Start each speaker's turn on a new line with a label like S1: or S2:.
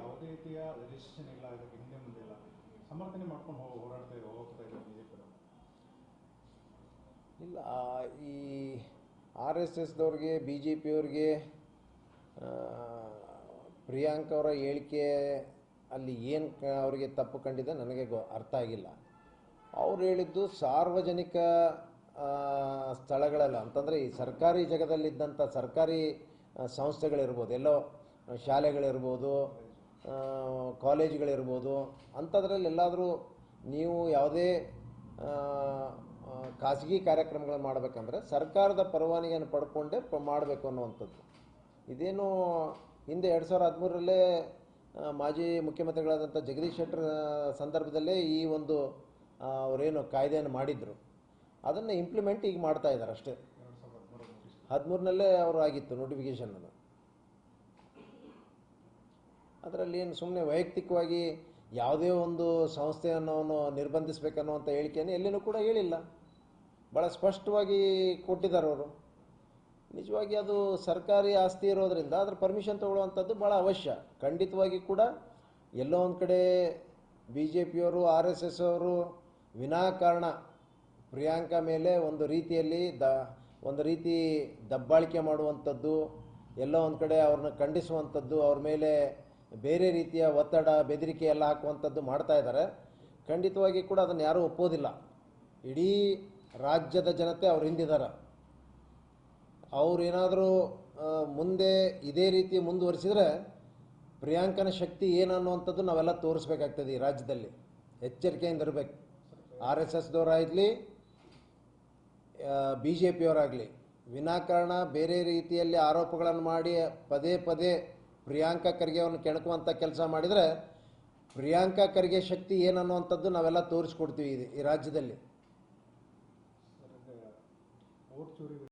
S1: ಯಾವುದೇ ರೀತಿಯ ರಿಜಿಸ್ಟ್ರೇಷನ್ ಇಲ್ಲ, ಇದಕ್ಕೆ ಹಿಂದೆ ಮುಂದೆ ಇಲ್ಲ. ಸಮರ್ಥನೆ ಮಾಡ್ಕೊಂಡು ಹೋಗಿ ಹೋರಾಡ್ತಾ ಇದ್ದಾರೆ ಹೋಗ್ತಾ ಇದ್ದಾರೆ ಬಿಜೆಪಿ
S2: ಇಲ್ಲ ಈ ಆರ್ ಎಸ್ ಎಸ್ದವ್ರಿಗೆ ಬಿ ಜೆ ಪಿಯವ್ರಿಗೆ ಪ್ರಿಯಾಂಕ್ ಅವರ ಹೇಳಿಕೆ ಅಲ್ಲಿ ಏನು ಅವರಿಗೆ ತಪ್ಪು ಕಂಡಿದೆ ನನಗೆ ಗೊ ಅರ್ಥ ಆಗಿಲ್ಲ. ಅವ್ರು ಹೇಳಿದ್ದು ಸಾರ್ವಜನಿಕ ಸ್ಥಳಗಳಲ್ಲ. ಅಂತಂದರೆ ಈ ಸರ್ಕಾರಿ ಜಗದಲ್ಲಿದ್ದಂಥ ಸರ್ಕಾರಿ ಸಂಸ್ಥೆಗಳಿರ್ಬೋದು, ಎಲ್ಲೋ ಶಾಲೆಗಳಿರ್ಬೋದು ಕಾಲೇಜುಗಳಿರ್ಬೋದು ಅಂಥದ್ರಲ್ಲಿ ಎಲ್ಲಾದರೂ ನೀವು ಯಾವುದೇ ಖಾಸಗಿ ಕಾರ್ಯಕ್ರಮಗಳನ್ನು ಮಾಡಬೇಕಂದ್ರೆ ಸರ್ಕಾರದ ಪರವಾನಗಿಯನ್ನು ಪಡ್ಕೊಂಡೇ ಪ ಮಾಡಬೇಕು ಅನ್ನುವಂಥದ್ದು. ಇದೇನು ಹಿಂದೆ ಎರಡು ಸಾವಿರದ ಹದಿಮೂರರಲ್ಲೇ ಮಾಜಿ ಮುಖ್ಯಮಂತ್ರಿಗಳಾದಂಥ ಜಗದೀಶ್ ಶೆಟ್ಟರ್ ಸಂದರ್ಭದಲ್ಲೇ ಈ ಒಂದು ಅವರೇನು ಕಾಯ್ದೆಯನ್ನು ಮಾಡಿದರು. ಅದನ್ನು ಇಂಪ್ಲಿಮೆಂಟ್ ಈಗ ಮಾಡ್ತಾ ಇದ್ದಾರೆ ಅಷ್ಟೇ. ಹದಿಮೂರನಲ್ಲೇ ಅವರು ಆಗಿತ್ತು ನೋಟಿಫಿಕೇಷನ್ ಅದು ಅದರಲ್ಲಿ ಏನು ಸುಮ್ಮನೆ ವೈಯಕ್ತಿಕವಾಗಿ ಯಾವುದೇ ಒಂದು ಸಂಸ್ಥೆಯನ್ನು ಅವನು ನಿರ್ಬಂಧಿಸಬೇಕನ್ನುವಂಥ ಹೇಳಿಕೆಯನ್ನು ಎಲ್ಲಿನೂ ಕೂಡ ಹೇಳಿಲ್ಲ. ಭಾಳ ಸ್ಪಷ್ಟವಾಗಿ ಕೊಟ್ಟಿದ್ದಾರೆ ಅವರು. ನಿಜವಾಗಿ ಅದು ಸರ್ಕಾರಿ ಆಸ್ತಿ ಇರೋದರಿಂದ ಅದ್ರ ಪರ್ಮಿಷನ್ ತಗೊಳ್ಳುವಂಥದ್ದು ಭಾಳ ಅವಶ್ಯ. ಖಂಡಿತವಾಗಿ ಕೂಡ ಎಲ್ಲೋ ಒಂದು ಕಡೆ ಬಿ ಜೆ ಪಿಯವರು ಆರ್ ಎಸ್ ಎಸ್ ಅವರು ವಿನಾಕಾರಣ ಪ್ರಿಯಾಂಕಾ ಮೇಲೆ ಒಂದು ರೀತಿಯಲ್ಲಿ ದ, ಒಂದು ರೀತಿ ದಬ್ಬಾಳಿಕೆ ಮಾಡುವಂಥದ್ದು, ಎಲ್ಲೋ ಒಂದು ಕಡೆ ಅವ್ರನ್ನ ಖಂಡಿಸುವಂಥದ್ದು, ಅವ್ರ ಮೇಲೆ ಬೇರೆ ರೀತಿಯ ಒತ್ತಡ, ಬೆದರಿಕೆ ಎಲ್ಲ ಹಾಕುವಂಥದ್ದು ಮಾಡ್ತಾ ಇದ್ದಾರೆ. ಖಂಡಿತವಾಗಿ ಕೂಡ ಅದನ್ನು ಯಾರೂ ಒಪ್ಪೋದಿಲ್ಲ. ಇಡೀ ರಾಜ್ಯದ ಜನತೆ ಅವ್ರು ಹಿಂದಿದ್ದಾರೆ ಅವರೇನಾದರೂ ಮುಂದೆ ಇದೇ ರೀತಿ ಮುಂದುವರಿಸಿದರೆ ಪ್ರಿಯಾಂಕನ ಶಕ್ತಿ ಏನು ಅನ್ನುವಂಥದ್ದು ನಾವೆಲ್ಲ ತೋರಿಸ್ಬೇಕಾಗ್ತದೆ ಈ ರಾಜ್ಯದಲ್ಲಿ. ಎಚ್ಚರಿಕೆಯಿಂದ ಇರಬೇಕು. ಆರ್ ಎಸ್ ಎಸ್ದವರಾಗಲಿ ಬಿ ಜೆ ಪಿಯವರಾಗಲಿ ವಿನಾಕಾರಣ ಬೇರೆ ರೀತಿಯಲ್ಲಿ ಆರೋಪಗಳನ್ನು ಮಾಡಿ ಪದೇ ಪದೇ ಪ್ರಿಯಾಂಕಾ ಖರ್ಗೆ ಅವನು ಕೆಣಕುವಂಥ ಕೆಲಸ ಮಾಡಿದರೆ, ಪ್ರಿಯಾಂಕಾ ಖರ್ಗೆ ಶಕ್ತಿ ಏನನ್ನುವಂಥದ್ದು ನಾವೆಲ್ಲ ತೋರಿಸ್ಕೊಡ್ತೀವಿ ಇದು ಈ ರಾಜ್ಯದಲ್ಲಿ.